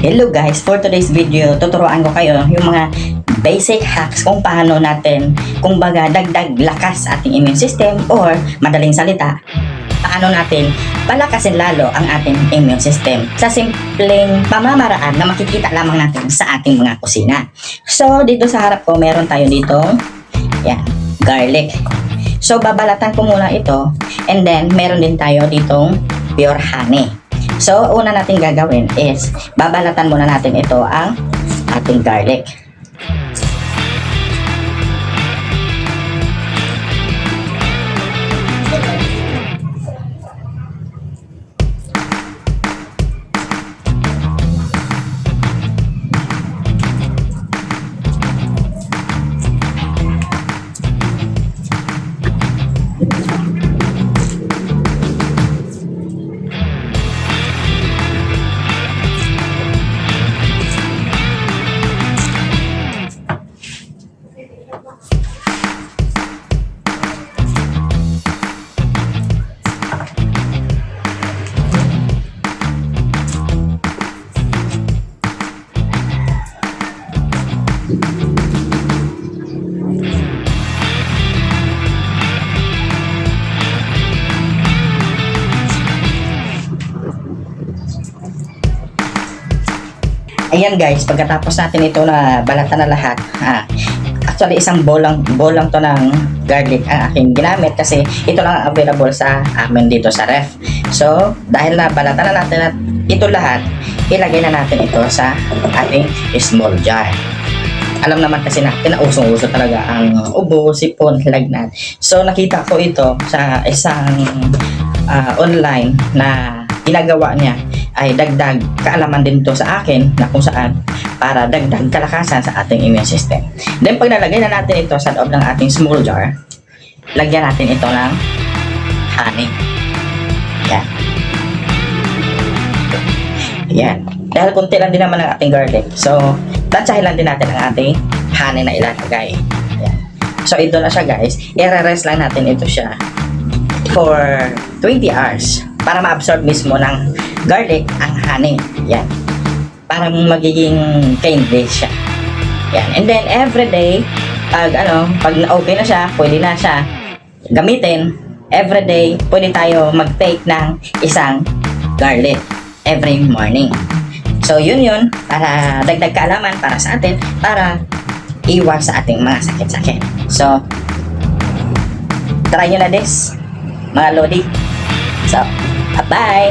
Hello guys, for today's video, tuturuan ko kayo yung mga basic hacks kung paano natin, kung baga, dagdag lakas ating immune system or madaling salita, paano natin palakasin lalo ang ating immune system sa simpleng pamamaraan na makikita lamang natin sa ating mga kusina. So, dito sa harap ko, meron tayo dito, yan, garlic. So, babalatan ko muna ito and then meron din tayo ditong pure honey. So, una natin gagawin is, babalatan muna natin ito ang ating garlic. Ayan guys, pagkatapos natin ito na balatan na lahat, ah, actually isang bolang bolang to ng garlic ang aking ginamit kasi ito lang ang available sa amin dito sa ref. So, dahil na balatan na natin at ito lahat, ilagay na natin ito sa ating small jar. Alam naman kasi natin na usong-uso talaga ang ubo, sipon, lagnat. So, nakita ko ito sa isang ah, online na ginagawa niya ay dagdag kaalaman din to sa akin na kung saan para dagdag kalakasan sa ating immune system. Then pag nalagay na natin ito sa loob ng ating small jar, lagyan natin ito ng honey. Yan. Yan. Dahil kunti lang din naman ang ating garlic. So, tatsahin lang din natin ang ating honey na ilalagay. Yan. So, ito na siya guys. I-rest lang natin ito siya for 20 hours para ma-absorb mismo ng garlic ang honey. Yan. Parang magiging candy siya. Yan. And then every day, pag ano, pag okay na siya, pwede na siya gamitin. Every day, pwede tayo mag-take ng isang garlic every morning. So, yun yun, para dagdag kaalaman para sa atin, para iwas sa ating mga sakit-sakit. So, try nyo na this, mga lodi. So, bye!